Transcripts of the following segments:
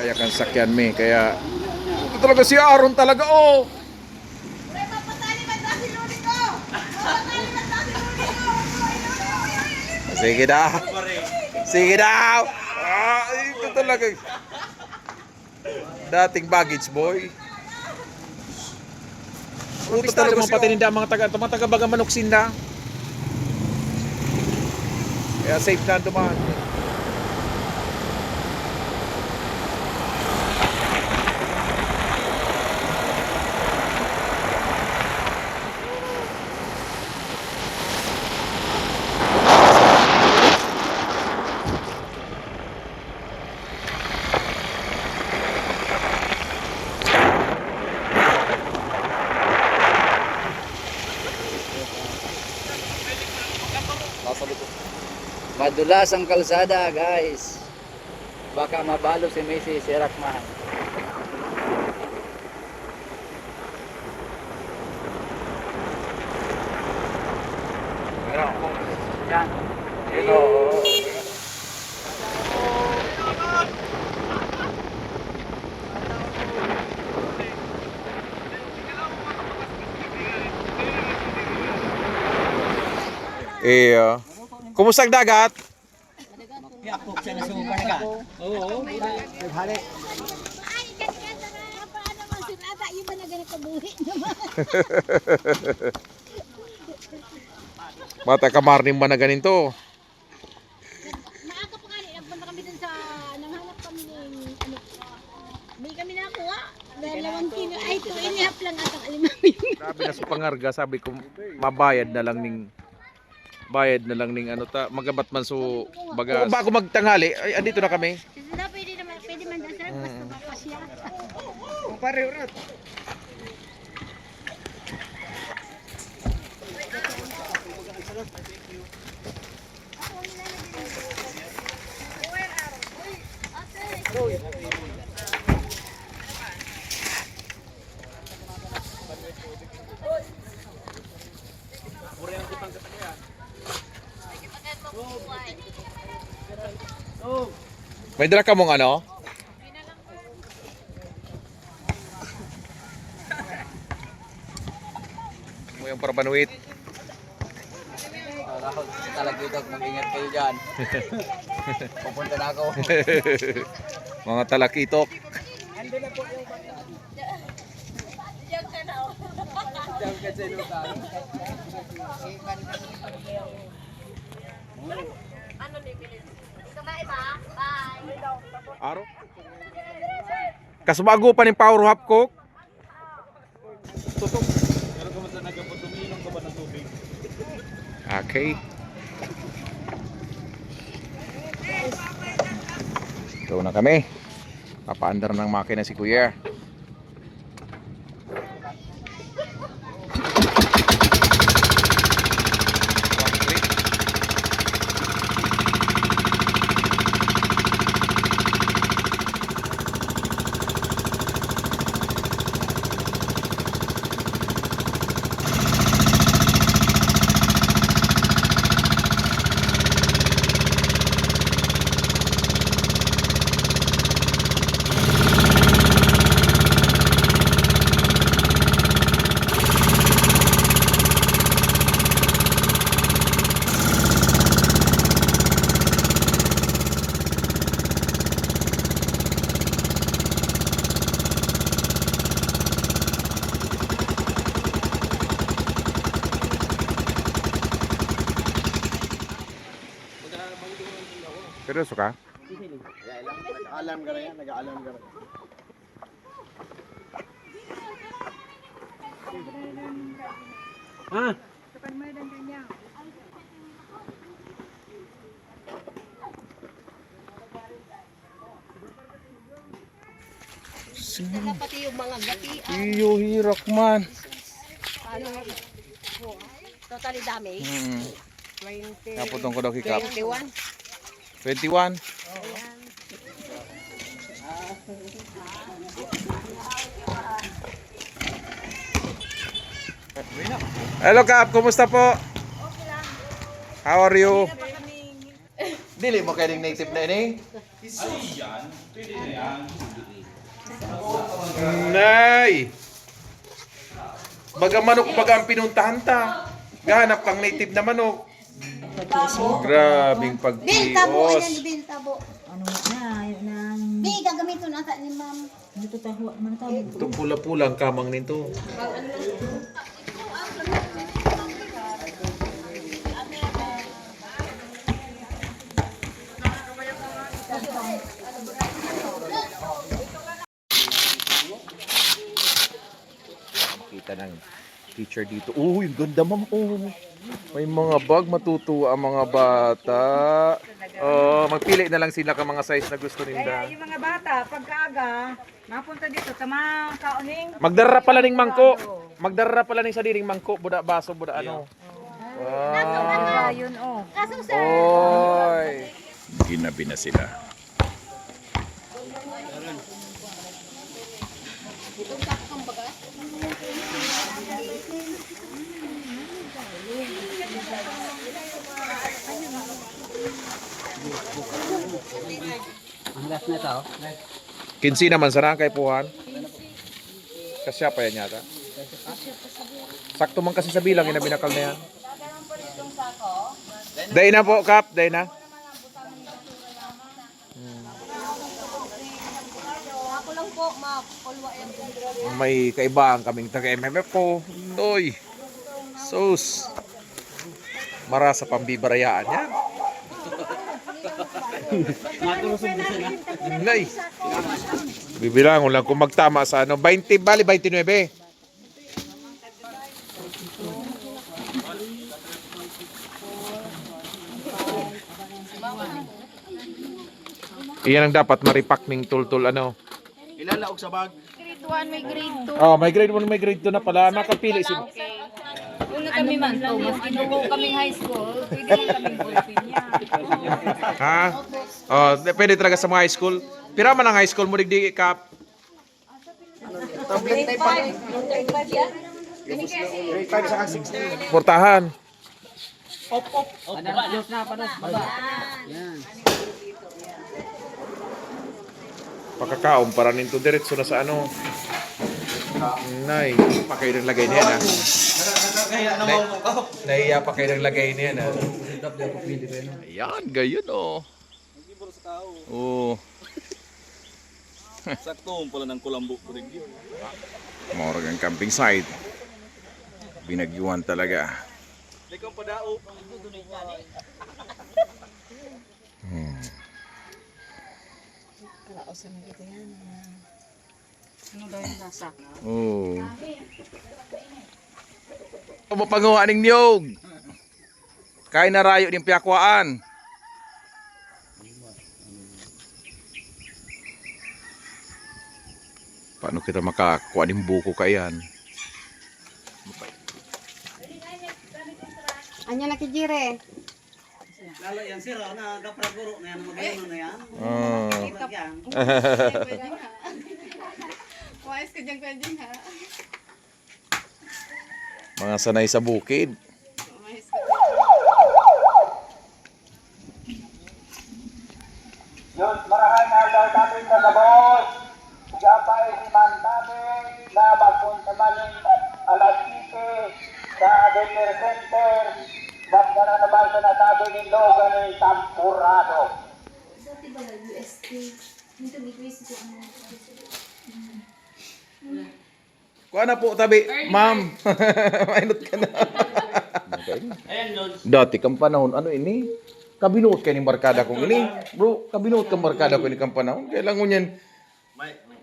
Kaya kang sakyan me. Kaya ito talaga si Aaron talaga oh. Sige daw. Sige daw. Ah, ito talaga. Dating baggage boy. Ito talaga mga patininda mga taga mga taga baga manuksinda. Kaya safe na dumaan. Madulas ang kalsada, guys. Baka mabalo si Messi si Rakman. Yan. Ito. Eh, uh, kumusta dagat? Ganda na. Paano naman si Tata? Yung ba na ganito buhi naman? Mata kamarning ba na ganito? Maaga pa rin. Nagpunta kami dun sa... Nanghanap kami ng... Ano, may kami nakuha. Dalawang kilo. Ay, two and a half lang atang alimawin. Sabi na sa pangarga, sabi ko mabayad na lang ning bayad na lang ning ano ta magabat man so baga bago magtanghali ay andito na kami Kasi na pwede naman, pwede man daw sir. Basta papasya. pare urat May dala ka mong ano? Mo yung parabanuit. Rahol, talagang mag-ingat kayo dyan. Pupunta na ako. Mga talakitok. Aro. Kasubago pa ni Power Hop Coke. Tutok. Okay. Ito na kami. Papaandar ng makina si Kuya. Seryoso ka? Nag-alam ka rin yan, nag-alam ka rin. Pati yung mga gati. Iyo, hirak man. Ano? Totally damage. Hmm. 20. Naputong ko daw kikap. 21. 21. Hello Kap, kumusta po? How are you? Dili mo kaya native na ini? Nay! Baga manok baga ang pinuntahan ta. Gahanap kang native na manok. Grabing Bin, tabo. Ayan, pagkios. bin, tabo. Ano na, yun ang Bin, gagamitin ata ni ma'am. dito taho, man taho. Ito pula-pula ang kamang nito. Kita ng teacher dito. Uy, ang ganda ma'am. Oh. May mga bag, matutuwa ang mga bata. Oh, magpili na lang sila ka mga size na gusto Kaya nila. yung mga bata, pagkaaga, mapunta dito sa mga kauning. Magdarra pala ning mangko. Magdarra pala ning sa diring mangko, buda baso, buda ano. Ah, Wow. yun oh. Kaso sir, Oy. Ginabi na sila. Kinsi naman sana kay Puhan. Kasya pa yan yata. Sakto man kasi sa bilang yung binakal na yan. Day na po, Kap. Day na. po, yan. May kaibang kaming taga-MMF ko. Doy. Sus. Mara sa pambibarayaan yan. Nay. Bibilangon lang kung magtama sa ano. 20, bali 29. Iyan ang dapat maripak ning tultul ano. Ilalaog sa bag. Grade 1, may grade 2. Oh, may grade 1, may grade 2 na pala. Nakapili si Una kami man to, mas kinuho kaming high school, pwede kaming ballpen yan. Ha? Oh, depende talaga sa mga high school. Pira man ang high school mo digdi kap. Grade 5, grade 5 yan. Grade 5 sa 16. Portahan. Pakakaon para ninto diretso na sa ano. Nay, pa kayo ng lagay niya na. Nay, naiya pa kayo ng lagay niya na. Ayan, gayon oh. Oh. Sakto pala ng kulambo ko rin yun. Morgan camping site. Binagyuan talaga. Ikaw pa dao. Ano daw yung nasa? Oh. Mapanguha ning niyog. Kay na rayo ning piyakwaan. Paano kita makakuha ng buko kayan? Anya na kijire. Lalo yan sir, na kapraguro na yan, magayon na yan. Oh. yan. Wais ka dyan pwede ha. Mga sanay sa bukid. Yun, marahan na daw natin sa sabon. Gabay ni man namin na magpunta maling alas 7 sa Denver Center. Basta na naman sa ni Logan ng Tampurado. Kuha na po tabi, ma'am. Mainot ka na. Dati kang panahon, ano ini? Kabinuot ka ni barkada kong ini. Bro, kabinuot kang barkada ko ni kang panahon. Kailangan nyan,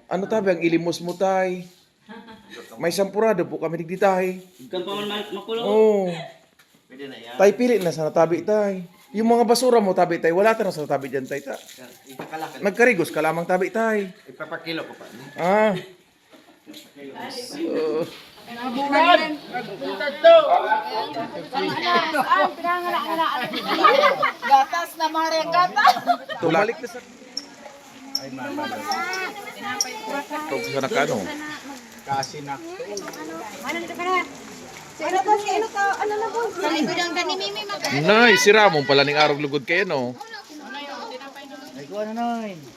ano tabi ang ilimos mo tay? May sampurado po kami digditay. Ikaw pa man makulo. Oo. Tay pili na sa natabi tay. Yung mga basura mo tabi tay, wala ta na sa tabi dyan tay ta. Nagkarigos ka lamang tabi tay. Ipapakilo ko pa. Ah. So, Gatas na mga gata. Tumalik na sa... Ito sa nakano. Kasi na. Sino ba? Sino ka? Ano na po? Sa likod ang kanimimi mag- Nay, si Ramon pala ning arog lugod kayo no. Ikaw na noy. Come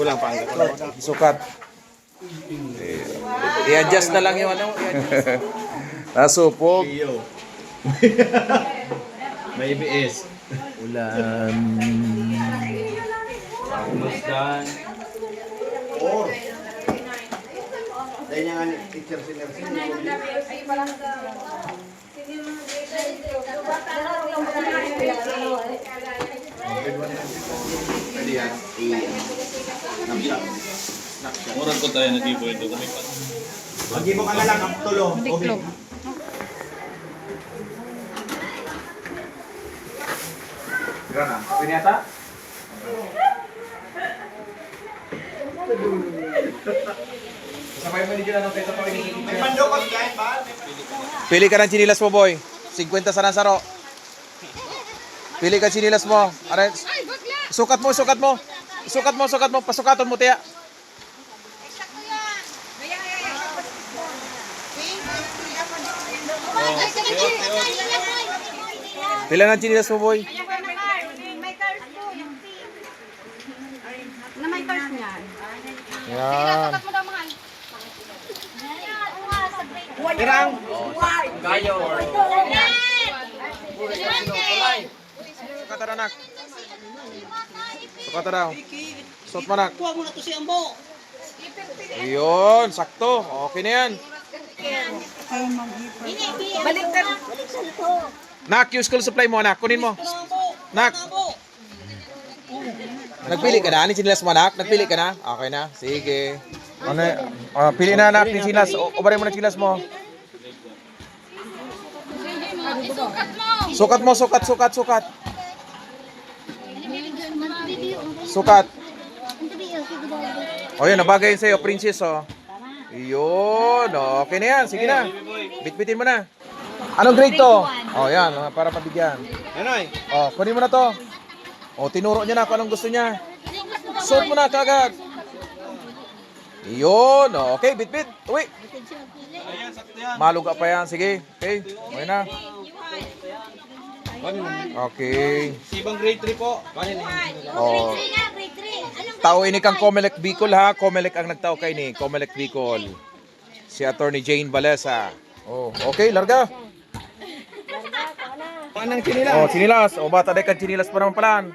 Walang panggat. Sukat. Eh, i-adjust na lang yung ano. Nasupog. Iyo. May IBS. Ulan. Kumustan. Or. Oh. Dahil niya nga teacher si Nersin. Ay, parang... Sige mga grade 9. Bata na lang yung mga grade Murag ko tayo na giveaway ito kami pa. Mag-ibo ka na lang ang tulo. Tiklop. Gana. Pwede yata? Sabay mo din dyan ano, kaya pa May mandokot kain ba? Pili ka ng chinilas mo, boy. 50 sa nasaro. Pili ka chinilas mo. Are, sukat mo, sukat mo. Sukat mo, sukat mo. Pasukaton mo, tiya. Pila ng chinilas mo, boy. Na may cars niyan. Yan. mo daw mahal. Irang. Sukat na, anak. Sukat na daw. Suot mo, anak. Kuha mo na to si Ambo. Yun, sakto. Okay na yan. Baliktad. Nak, yung school supply mo, anak. Kunin mo. Nak. Nagpili ka na? Yung sinilas mo, anak? Nagpili ka na? Okay na? Sige. Ano, ah, pili na, anak, yung sinilas. Ubarin mo na sinilas mo. Sukat mo, sukat, sukat, sukat. Sukat. O yun, nabagay yun sa'yo, princess, oh. Yun, okay na yan. Sige na. Bitbitin mo na. Anong grade to? Oh, yan, ah, para pabigyan. Anoy. Oh, kunin mo na to. Oh, tinuro niya na kung anong gusto niya. Suot mo na kagad. Yun, oh, okay, bit-bit. Uwi. Maluga pa yan, sige. Okay, okay na. Okay. Sibang grade 3 po. Kanin Oh, tao ini kang Comelec Bicol ha. Comelec ang nagtao kay ni Comelec Bicol. Si Attorney Jane Valesa. Oh, okay, larga. Anang chinila. Oh, sinilas. Oh, bata day kan sinilas pa naman pala.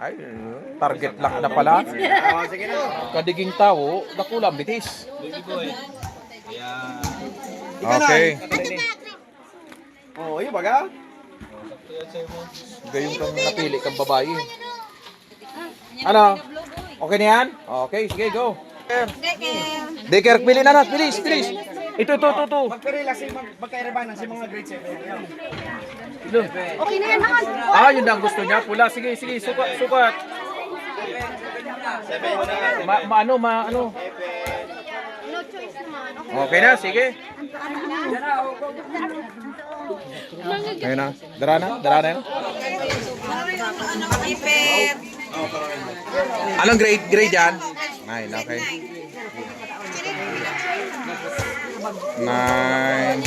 Ay, target lang na pala. Oh. Kadiging tao, nakulam bitis. Okay. Oh, iyo baga. Gayong kang napili kang babae. Ano? Okay na yan? Okay, sige, go. Deker, pili na na. Bilis, bilis. Ito, ito, ito, ito. Magkarelax mag magkairabanan si mga grade 7. Okay na yan, mahal. Ah, yun ang gusto niya. Pula, sige, sige, sukat, sukat. Ma, ma ano, ma, ano. No choice naman. Okay. Okay na, sige. Ayun na. Dara na, dara na yan. Anong grade, grade yan? Nine, okay. Nine.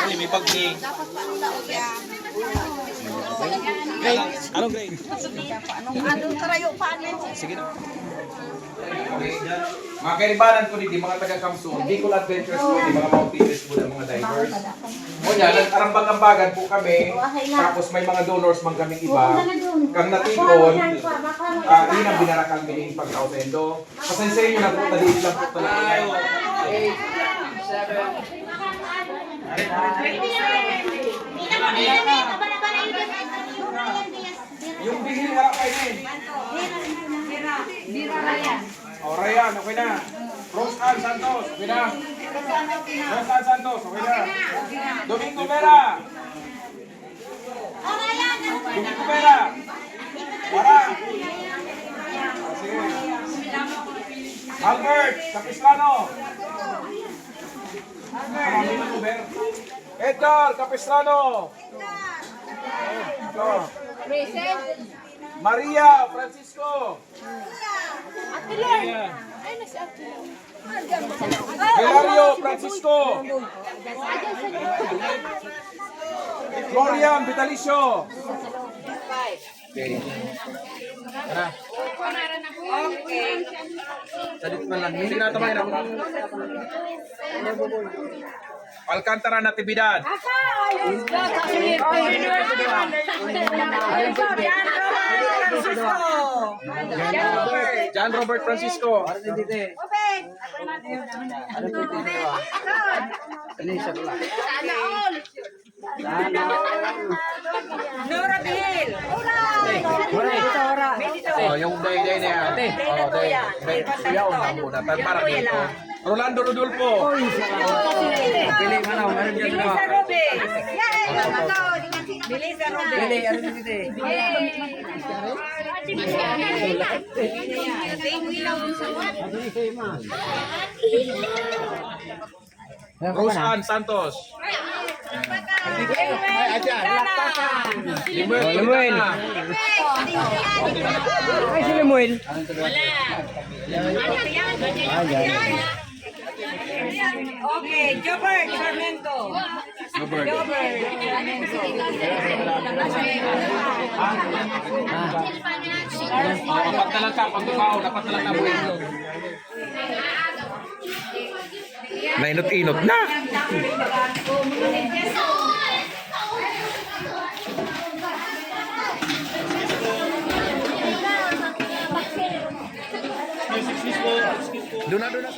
Ay, may pag-ni. Anong grade? Sige na. Okay. Mga kaibanan ko dito, mga taga-Kamsun, Bicol Adventures ko, di mga Mount Peters po mga divers. Ngunyan, nag-arambag-ambagan po kami, tapos may mga donors mang kaming iba. Kang natikon, uh, yun ang binarakang biling pagkautendo. Pasensya nyo na po, taliit lang po talaga. Eight, seven, yung bigil harap kayo eh. O, Ryan, okay na. Rose Ann Santos, okay na. Rose Ann Santos, okay na. Domingo Vera. Domingo Vera. Para. O, sige. Albert, Capistrano. Albert. Edgar, Capistrano. Edgar. Present. Maria Francisco. Maria. Hilario Francisco. Florian Vitalicio. Okay. Tara. Salit man lang. Sige na, tamay na. Alcantara Natividad. John Robert Francisco. Oh, yung day day na yan. Oh, day. Kuya, una Para dito. Rolando Rodolfo. Pili ka na, meron dyan na. Pili, ano dito eh. Rose Ann Santos. Limuel. Limuel. Ay, si Lemuel. Okay, Jobert Sarmento. Dapat na lang ka, pag tumaw, dapat na buhay mo. Nainot-inot na. Doon na, doon na.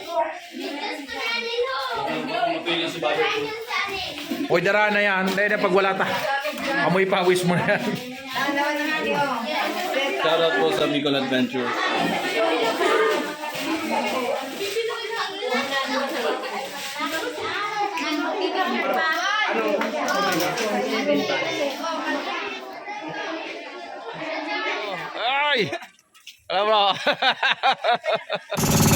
Hoy, dara na yan. Dahil na pag wala ta. Amoy pawis mo na yan. Shoutout po sa Bicol Adventure. Ay! Det er bra.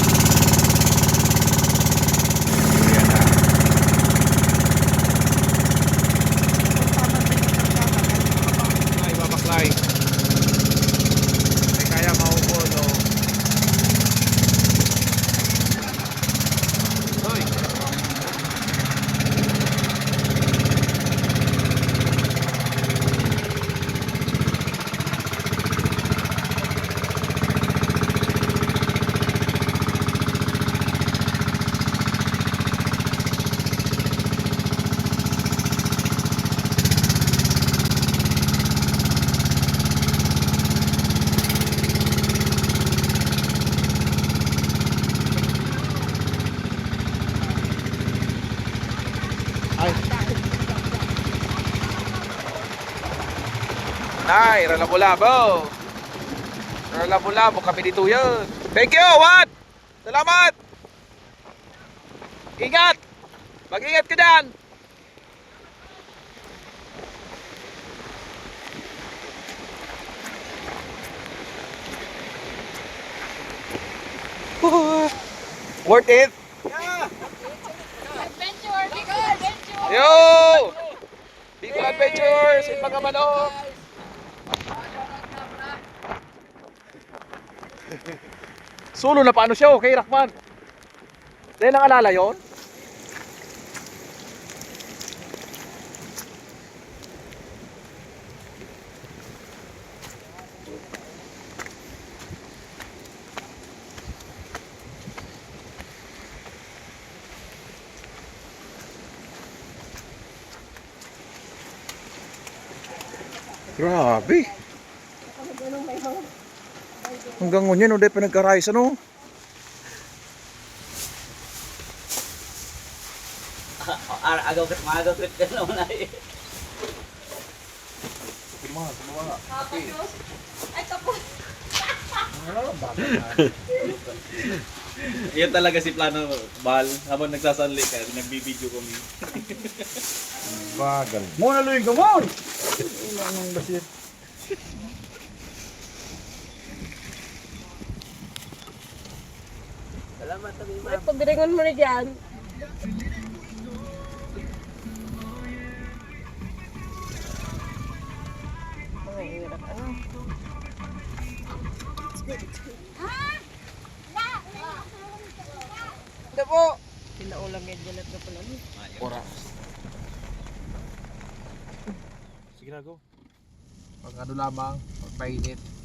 Ay, ralabo-labo. Ralabo-labo kami dito yun. Thank you, what? Salamat! Ingat! Mag-ingat ka dyan! Worth it? Adventure. Bicol Adventure. Yo! Bicol Adventures mga manok! Solo na paano siya, okay, Rakman? Dahil ang alala yon? Grabe. Hanggang ngunyan, no, dahil pinagkarayas, ano? Agaw kat magaw kat ka naman ay. Ay, tapos. Yan talaga si Plano Bal. Habang nagsasanli ka, nagbibideo kami. Bagal. Muna luwing ka mo! Pagbiringan mo na dyan. Sige na, go. Pag ano lamang, pagpainit.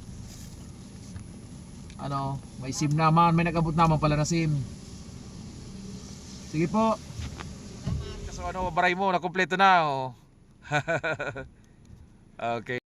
Ano, may SIM naman, may nagabot naman pala na SIM. Sige po. So ano, baray mo, nakumpleto na oh. okay.